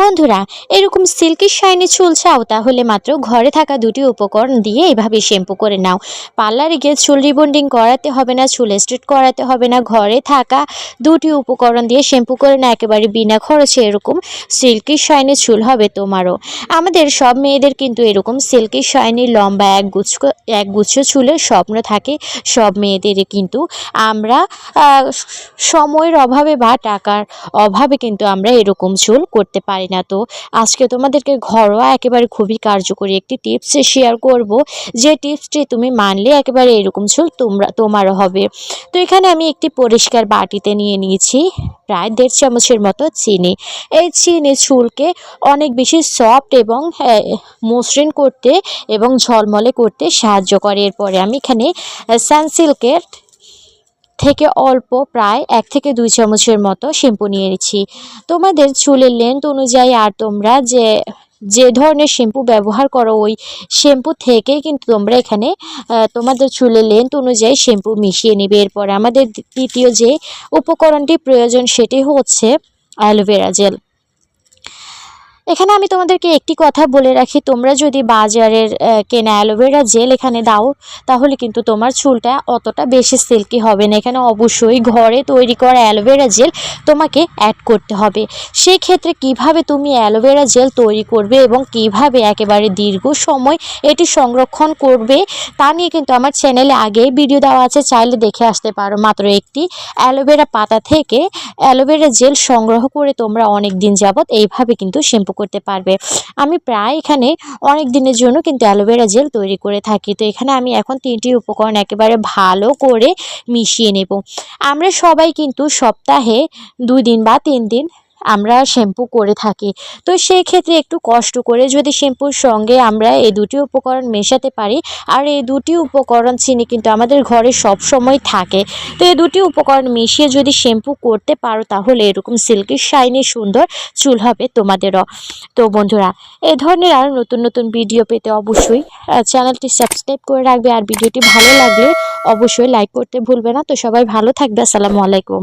বন্ধুরা, এরকম silky shiny চুল চাও তাহলে মাত্র ঘরে থাকা দুটি উপকরণ দিয়ে এভাবে শ্যাম্পু করে নাও। পার্লারে গিয়ে চুল রিবন্ডিং করাতে হবে না, চুল স্ট্রেট করাতে হবে না, ঘরে থাকা দুটি উপকরণ দিয়ে শ্যাম্পু করে না একেবারে বিনা খরচে এরকম সিল্কি শাইনি চুল হবে তোমারও। আমাদের সব মেয়েদের কিন্তু এরকম সিল্কি শাইনি লম্বা এক গুচ্ছ এক গুচ্ছ চুলের স্বপ্ন থাকে, সব মেয়েদের কিন্তু। আমরা সময়ের অভাবে বা টাকার অভাবে কিন্তু আমরা এরকম চুল করতে পারি না। তো আজকে তোমাদেরকে ঘরোয়া একেবারে খুবই কার্যকরী একটি টিপস শেয়ার করব। যে টিপসটি তুমি মানলে একেবারে এরকম চুল তোমরা, তোমারও হবে। তো এখানে আমি একটি পরিষ্কার বাটিতে নিয়ে নিয়েছি প্রায় দেড় চামচের মতো চিনি। এই চিনি চুলকে অনেক বেশি সফট এবং মসৃণ করতে এবং ঝলমলে করতে সাহায্য করে। এরপরে আমি এখানে সানসিল্কের থেকে অল্প, প্রায় এক থেকে দুই চামচের মতো শ্যাম্পু নিয়ে নিচ্ছি। তোমাদের চুলের লেন্থ অনুযায়ী আর তোমরা যে যে ধরনের শ্যাম্পু ব্যবহার করো, ওই শ্যাম্পু থেকেই কিন্তু তোমরা এখানে তোমাদের চুলের লেন্থ অনুযায়ী শ্যাম্পু মিশিয়ে নেবে। এরপরে আমাদের দ্বিতীয় যে উপকরণটি প্রয়োজন সেটি হচ্ছে অ্যালোভেরা জেল। এখানে আমি তোমাদেরকে একটি কথা বলে রাখি, তোমরা যদি বাজারের কেনা অ্যালোভেরা জেল এখানে দাও, তাহলে কিন্তু তোমার চুলটা অতটা বেশি সিল্কি হবে না। এখানে অবশ্যই ঘরে তৈরি করা অ্যালোভেরা জেল তোমাকে অ্যাড করতে হবে। সেই ক্ষেত্রে কীভাবে তুমি অ্যালোভেরা জেল তৈরি করবে এবং কীভাবে একেবারে দীর্ঘ সময় এটি সংরক্ষণ করবে, তা নিয়ে কিন্তু আমার চ্যানেলে আগেই ভিডিও দেওয়া আছে, চাইলে দেখে আসতে পারো। মাত্র একটি অ্যালোভেরা পাতা থেকে অ্যালোভেরা জেল সংগ্রহ করে তোমরা অনেক দিন যাবত এইভাবে কিন্তু শ্যাম্পু করতে পারবে। আমি প্রায় এখানে অনেক দিনের জন্য কিন্তু অ্যালোভেরা জেল তৈরি করে থাকি। তো এখানে আমি এখন তিনটি উপকরণ একেবারে ভালো করে মিশিয়ে নেব। আমরা সবাই কিন্তু সপ্তাহে দুই দিন বা তিন দিন আমরা শ্যাম্পু করে থাকি। তো সেই ক্ষেত্রে একটু কষ্ট করে যদি শ্যাম্পুর সঙ্গে আমরা এই দুটি উপকরণ মেশাতে পারি, আর এই দুটি উপকরণ চিনি কিন্তু আমাদের ঘরে সব সময় থাকে। তো এই দুটি উপকরণ মিশিয়ে যদি শ্যাম্পু করতে পারো, তাহলে এরকম সিল্কি শাইনি সুন্দর চুল হবে তোমাদেরও। তো বন্ধুরা, এ ধরনের আরও নতুন নতুন ভিডিও পেতে অবশ্যই চ্যানেলটি সাবস্ক্রাইব করে রাখবে। আর ভিডিওটি ভালো লাগলে অবশ্যই লাইক করতে ভুলবে না। তো সবাই ভালো থাকবে। আসসালামু আলাইকুম।